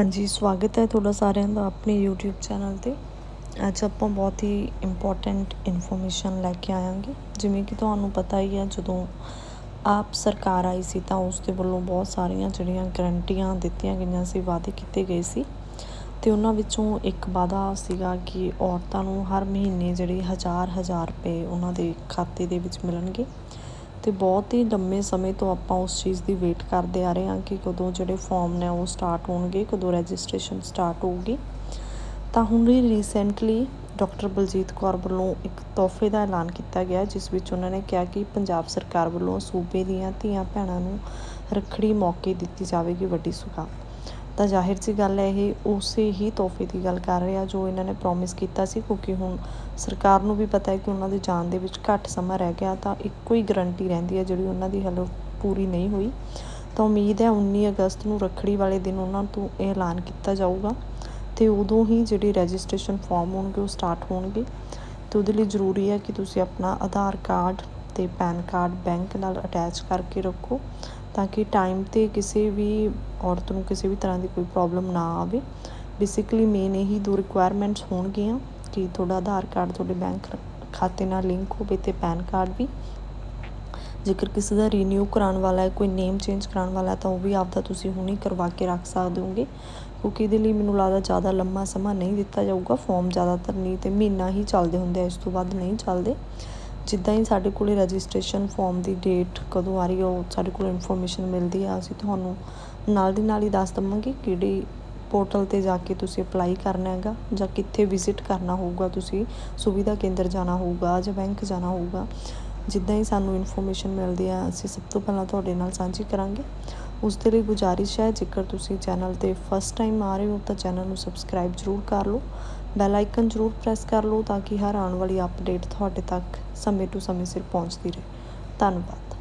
ਹਾਂਜੀ, ਸਵਾਗਤ ਹੈ ਤੁਹਾਡਾ ਸਾਰਿਆਂ ਦਾ ਆਪਣੇ YouTube ਚੈਨਲ ਤੇ। ਅੱਜ ਆਪਾਂ ਬਹੁਤ ਹੀ ਇੰਪੋਰਟੈਂਟ ਇਨਫੋਰਮੇਸ਼ਨ ਲੈ ਕੇ ਆਵਾਂਗੇ ਜਿਵੇਂ ਕਿ ਤੁਹਾਨੂੰ ਪਤਾ ਹੀ ਹੈ, ਜਦੋਂ ਆਪ ਸਰਕਾਰ ਆਈ ਸੀ ਤਾਂ ਉਸ ਦੇ ਵੱਲੋਂ ਬਹੁਤ ਸਾਰੀਆਂ ਜਿਹੜੀਆਂ ਗਰੰਟੀਆਂ ਦਿੱਤੀਆਂ ਗਈਆਂ ਸੀ, ਵਾਅਦੇ ਕੀਤੇ ਗਏ ਸੀ। ਤੇ ਉਹਨਾਂ ਵਿੱਚੋਂ ਇੱਕ ਵਾਅਦਾ ਸੀਗਾ ਕਿ ਔਰਤਾਂ ਨੂੰ ਹਰ ਮਹੀਨੇ ਜਿਹੜੇ ਹਜ਼ਾਰ ਹਜ਼ਾਰ ਰੁਪਏ ਉਹਨਾਂ ਦੇ ਖਾਤੇ ਦੇ ਵਿੱਚ ਮਿਲਣਗੇ। ਤੇ ਬਹੁਤ ਹੀ ਲੰਮੇ ਸਮੇਂ ਤੋਂ ਆਪਾਂ ਉਸ ਚੀਜ਼ ਦੀ ਵੇਟ ਕਰਦੇ ਆ ਰਹੇ ਹਾਂ ਕਿ ਕਦੋਂ ਜਿਹੜੇ ਫਾਰਮ ਨੇ ਉਹ ਸਟਾਰਟ ਹੋਣਗੇ, ਕਦੋਂ ਰਜਿਸਟ੍ਰੇਸ਼ਨ ਸਟਾਰਟ ਹੋਊਗੀ। ਤਾਂ ਹੁਣ ਹੀ ਰੀਸੈਂਟਲੀ ਡਾਕਟਰ ਬਲਜੀਤ ਕੌਰ ਵੱਲੋਂ ਇੱਕ ਤੋਹਫੇ ਦਾ ਐਲਾਨ ਕੀਤਾ ਗਿਆ, ਜਿਸ ਵਿੱਚ ਉਹਨਾਂ ਨੇ ਕਿਹਾ ਕਿ ਪੰਜਾਬ ਸਰਕਾਰ ਵੱਲੋਂ ਸੂਬੇ ਦੀਆਂ ਧੀਆਂ ਭੈਣਾਂ ਨੂੰ ਰੱਖੜੀ ਮੌਕੇ ਦਿੱਤੀ ਜਾਵੇਗੀ ਵੱਡੀ ਸੁਗਾਤ ਤਾਂ ਜ਼ਾਹਿਰ ਸੀ ਗੱਲ ਹੈ, ਇਹ ਉਸੇ ਹੀ ਤੋਹਫੇ ਦੀ ਗੱਲ ਕਰ ਰਿਹਾ ਜੋ ਇਹਨਾਂ ਨੇ ਪ੍ਰੋਮਿਸ ਕੀਤਾ ਸੀ, ਕਿਉਂਕਿ ਹੁਣ ਸਰਕਾਰ ਨੂੰ ਵੀ ਪਤਾ ਹੈ ਕਿ ਉਹਨਾਂ ਦੇ ਜਾਣ ਦੇ ਵਿੱਚ ਘੱਟ ਸਮਾਂ ਰਹਿ ਗਿਆ, ਤਾਂ ਇੱਕੋ ਹੀ ਗਰੰਟੀ ਰਹਿੰਦੀ ਹੈ ਜਿਹੜੀ ਉਹਨਾਂ ਦੀ ਹਲੇ ਪੂਰੀ ਨਹੀਂ ਹੋਈ। ਤਾਂ ਉਮੀਦ ਹੈ 19 ਅਗਸਤ ਨੂੰ ਰੱਖੜੀ ਵਾਲੇ ਦਿਨ ਉਹਨਾਂ ਤੋਂ ਇਹ ਐਲਾਨ ਕੀਤਾ ਜਾਊਗਾ ਤੇ ਉਦੋਂ ਹੀ ਜਿਹੜੀ ਰਜਿਸਟ੍ਰੇਸ਼ਨ ਫਾਰਮ ਹੋਣਗੇ ਉਹ ਸਟਾਰਟ ਹੋਣਗੇ ਤੇ ਉਹਦੇ ਲਈ ਜ਼ਰੂਰੀ ਹੈ ਕਿ ਤੁਸੀਂ ਆਪਣਾ ਆਧਾਰ ਕਾਰਡ ਤੇ ਪੈਨ ਕਾਰਡ ਬੈਂਕ ਨਾਲ ਅਟੈਚ ਕਰਕੇ ਰੱਖੋ ਤਾਂ ਕਿ ਟਾਈਮ ਤੇ ਕਿਸੇ ਵੀ ਔਰਤ ਨੂੰ ਕਿਸੇ ਵੀ ਤਰ੍ਹਾਂ ਦੀ ਕੋਈ ਪ੍ਰੋਬਲਮ ਨਾ ਆਵੇ। ਬੇਸਿਕਲੀ ਮੇਨ ਇਹੀ ਦੋ ਰਿਕੁਆਇਰਮੈਂਟਸ ਹੋਣਗੀਆਂ ਕਿ ਤੁਹਾਡਾ ਆਧਾਰ ਕਾਰਡ ਤੁਹਾਡੇ ਬੈਂਕ ਖਾਤੇ ਨਾਲ ਲਿੰਕ ਹੋਵੇ ਤੇ ਪੈਨ ਕਾਰਡ ਵੀ। ਜੇਕਰ ਕਿਸੇ ਦਾ ਰੀਨਿਊ ਕਰਾਉਣ ਵਾਲਾ ਹੈ, ਕੋਈ ਨੇਮ ਚੇਂਜ ਕਰਾਉਣ ਵਾਲਾ ਤਾਂ ਉਹ ਵੀ ਆਪਦਾ ਤੁਸੀਂ ਹੁਣੇ ਕਰਵਾ ਕੇ ਰੱਖ ਸਕਦੇ ਹੋਗੇ। ਕਿਉਂਕਿ ਇਹਦੇ ਲਈ ਮੈਨੂੰ ਲੱਗਦਾ ਜ਼ਿਆਦਾ ਲੰਮਾ ਸਮਾਂ ਨਹੀਂ ਦਿੱਤਾ ਜਾਊਗਾ ਫਾਰਮ ਜ਼ਿਆਦਾਤਰ ਨਹੀਂ ਤੇ ਮਹੀਨਾ ਹੀ ਚੱਲਦੇ ਹੁੰਦੇ ਆ, ਇਸ ਤੋਂ ਵੱਧ ਨਹੀਂ ਚੱਲਦੇ। ਜਿੱਦਾਂ ਹੀ ਸਾਡੇ ਕੋਲ ਰਜਿਸਟ੍ਰੇਸ਼ਨ ਫੋਮ ਦੀ ਡੇਟ ਕਦੋਂ ਆ ਰਹੀ ਹੈ, ਉਹ ਸਾਡੇ ਕੋਲ ਇਨਫੋਰਮੇਸ਼ਨ ਮਿਲਦੀ ਆ, ਅਸੀਂ ਤੁਹਾਨੂੰ ਨਾਲ ਦੀ ਨਾਲ ਹੀ ਦੱਸ ਦਵਾਂਗੇ ਕਿਹੜੀ ਪੋਰਟਲ ਤੇ ਜਾ ਕੇ ਤੁਸੀਂ ਅਪਲਾਈ ਕਰਨਾ ਹੈਗਾ ਜਾਂ ਕਿੱਥੇ ਵਿਜ਼ਿਟ ਕਰਨਾ ਹੋਊਗਾ ਤੁਸੀਂ, ਸੁਵਿਧਾ ਕੇਂਦਰ ਜਾਣਾ ਹੋਊਗਾ ਜਾਂ ਬੈਂਕ ਜਾਣਾ ਹੋਊਗਾ। ਜਿੱਦਾਂ ਹੀ ਸਾਨੂੰ ਇਨਫੋਰਮੇਸ਼ਨ ਮਿਲਦੀ ਆ, ਅਸੀਂ ਸਭ ਤੋਂ ਪਹਿਲਾਂ ਤੁਹਾਡੇ ਨਾਲ ਸਾਂਝੀ ਕਰਾਂਗੇ। ਉਸ ਦੇ ਲਈ ਗੁਜ਼ਾਰਿਸ਼ ਹੈ, ਜੇਕਰ ਤੁਸੀਂ ਚੈਨਲ ਤੇ ਫਸਟ ਟਾਈਮ ਆ ਰਹੇ ਹੋ, ਤਾਂ ਚੈਨਲ ਨੂੰ ਸਬਸਕ੍ਰਾਈਬ ਜ਼ਰੂਰ ਕਰ ਲਓ। ਬੈਲ ਆਈਕਨ ਜ਼ਰੂਰ ਪ੍ਰੈਸ ਕਰ ਲਓ, ਤਾਂ ਕਿ ਹਰ ਆਉਣ ਵਾਲੀ ਅਪਡੇਟ ਤੁਹਾਡੇ ਤੱਕ ਸਮੇਂ ਟੂ ਸਮੇਂ ਸਿਰ ਪਹੁੰਚਦੀ ਰਹੇ। ਧੰਨਵਾਦ।